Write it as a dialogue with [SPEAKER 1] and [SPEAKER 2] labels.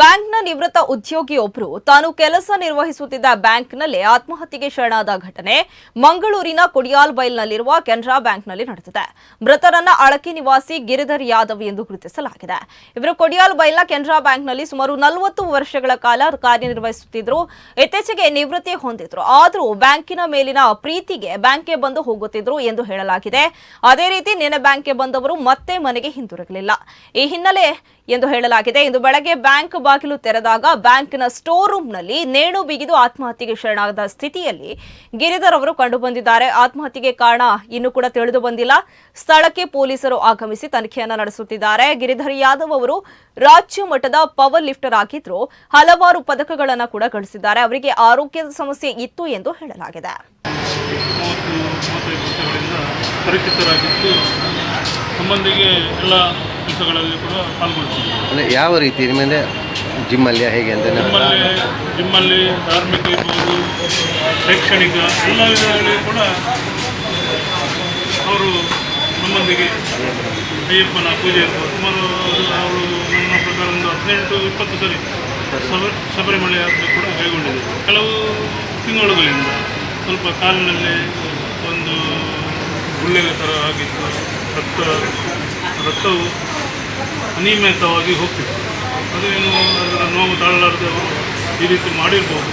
[SPEAKER 1] ಬ್ಯಾಂಕ್ನ ನಿವೃತ್ತ ಉದ್ಯೋಗಿಯೊಬ್ಬರು ತಾನು ಕೆಲಸ ನಿರ್ವಹಿಸುತ್ತಿದ್ದ ಬ್ಯಾಂಕ್ನಲ್ಲಿ ಆತ್ಮಹತ್ಯೆಗೆ ಶರಣಾದ ಘಟನೆ ಮಂಗಳೂರಿನ ಕೊಡಿಯಾಲ್ಬೈಲ್ನಲ್ಲಿರುವ ಕೆನರಾ ಬ್ಯಾಂಕ್ನಲ್ಲಿ ನಡೆದಿದೆ. ಮೃತರನ್ನ ಅಳಕಿ ನಿವಾಸಿ ಗಿರಿಧರ್ ಯಾದವ್ ಎಂದು ಗುರುತಿಸಲಾಗಿದೆ. ಇವರು ಕೊಡಿಯಾಲ್ಬೈಲ್ನ ಕೆನರಾ ಬ್ಯಾಂಕ್ನಲ್ಲಿ ಸುಮಾರು ನಲವತ್ತು ವರ್ಷಗಳ ಕಾಲ ಕಾರ್ಯನಿರ್ವಹಿಸುತ್ತಿದ್ದರು. ಇತ್ತೀಚೆಗೆ ನಿವೃತ್ತಿ ಹೊಂದಿದ್ರು. ಆದರೂ ಬ್ಯಾಂಕಿನ ಮೇಲಿನ ಪ್ರೀತಿಗೆ ಬ್ಯಾಂಕ್ಗೆ ಬಂದು ಹೋಗುತ್ತಿದ್ರು ಎಂದು ಹೇಳಲಾಗಿದೆ. ಅದೇ ರೀತಿ ನಿನ್ನೆ ಬ್ಯಾಂಕ್ಗೆ ಬಂದವರು ಮತ್ತೆ ಮನೆಗೆ ಹಿಂದಿರುಗಲಿಲ್ಲ. ಈ ಹಿನ್ನೆಲೆ ಎಂದು ಹೇಳಲಾಗಿದೆ. ಇಂದು ಬೆಳಗ್ಗೆ ಬ್ಯಾಂಕ್ ಬಾಗಿಲು ತೆರೆದಾಗ ಬ್ಯಾಂಕ್ನ ಸ್ಟೋರ್ ರೂಮ್ನಲ್ಲಿ ನೇಣು ಬಿಗಿದು ಆತ್ಮಹತ್ಯೆಗೆ ಶರಣಾದ ಸ್ಥಿತಿಯಲ್ಲಿ ಗಿರಿಧರ್ ಅವರು ಕಂಡುಬಂದಿದ್ದಾರೆ. ಆತ್ಮಹತ್ಯೆಗೆ ಕಾರಣ ಇನ್ನೂ ಕೂಡ ತಿಳಿದು ಬಂದಿಲ್ಲ. ಸ್ಥಳಕ್ಕೆ ಪೊಲೀಸರು ಆಗಮಿಸಿ ತನಿಖೆಯನ್ನು ನಡೆಸುತ್ತಿದ್ದಾರೆ. ಗಿರಿಧರ್ ಯಾದವ್ ಅವರು ರಾಜ್ಯ ಮಟ್ಟದ ಪವರ್ ಲಿಫ್ಟರ್ ಆಗಿದ್ರು. ಹಲವಾರು ಪದಕಗಳನ್ನು ಕೂಡ ಗಳಿಸಿದ್ದಾರೆ. ಅವರಿಗೆ ಆರೋಗ್ಯದ ಸಮಸ್ಯೆ ಇತ್ತು ಎಂದು ಹೇಳಲಾಗಿದೆ.
[SPEAKER 2] ಸಂಬಂಧಿಗೆ ಎಲ್ಲ ಕೆಲಸಗಳಲ್ಲಿ ಕೂಡ ಪಾಲ್ಗೊಳ್ತೀವಿ
[SPEAKER 3] ಅಂದರೆ ಯಾವ ರೀತಿ? ನಿಮ್ಮಂದರೆ ಜಿಮ್ಮಲ್ಲಿ ಹೇಗೆ ಅಂತ
[SPEAKER 2] ಜಿಮ್ಮಲ್ಲಿ ಜಿಮ್ಮಲ್ಲಿ ಧಾರ್ಮಿಕ ಇರ್ಬೋದು, ಶೈಕ್ಷಣಿಕ, ಎಲ್ಲ ವಿಧಗಳಲ್ಲಿ ಕೂಡ ಅವರು ನಮ್ಮೊಂದಿಗೆ ಅಯ್ಯಪ್ಪನ ಪೂಜೆ ಇರ್ಬೋದು. ಸುಮಾರು ಅವರು ನನ್ನ ಪ್ರಕಾರ ಒಂದು ಹದಿನೆಂಟು, ಇಪ್ಪತ್ತು ಸರಿ ಶಬ ಶಬರಿಮಲೆ ಯಾತ್ರೆ ಕೂಡ ಕೈಗೊಂಡಿದೆ. ಕೆಲವು ತಿಂಗಳುಗಳಿಂದ ಸ್ವಲ್ಪ ಕಾಲಿನಲ್ಲಿ ಒಂದು ಗುಳ್ಳೆಯ ಥರ ಆಗಿತ್ತು. ರಕ್ತ, ರಕ್ತವು ಅನಿಯಮಿತವಾಗಿ ಹೋಗ್ತಿತ್ತು. ಅದು ಏನು ಅದರ ನೋವು ಅವರು ಈ ರೀತಿ ಮಾಡಿರ್ಬೋದು.